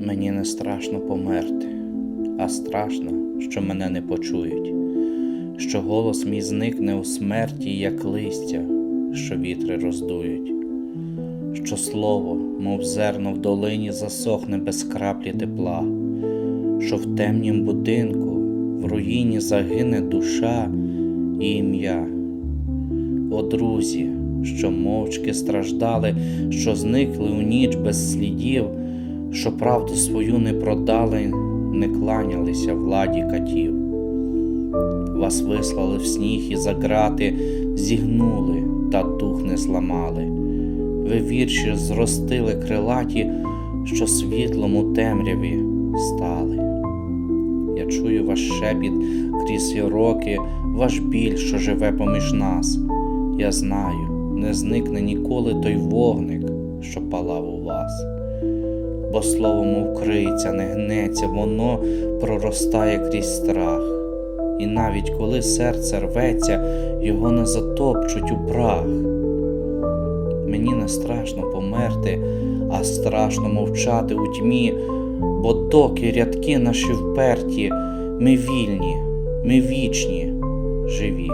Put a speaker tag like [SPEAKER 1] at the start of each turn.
[SPEAKER 1] Мені не страшно померти, а страшно, що мене не почують, що голос мій зникне у смерті, як листя, що вітри роздують, що слово, мов зерно в долині, засохне без краплі тепла, що в темнім будинку, в руїні загине душа і ім'я. О, друзі, що мовчки страждали, що зникли у ніч без слідів, що правду свою не продали, не кланялися владі катів. Вас вислали в сніг і за грати, зігнули та дух не зламали. Ви вірші зростили крилаті, що світлом у темряві стали. Я чую ваш шепіт крізь роки, ваш біль, що живе поміж нас. Я знаю, не зникне ніколи той вогник, що палав у вас. Бо слово мов криця, не гнеться, воно проростає крізь страх. І навіть коли серце рветься, його не затопчуть у прах. Мені не страшно померти, а страшно мовчати у тьмі, бо доки рядки наші вперті, ми вільні, ми вічні, живі.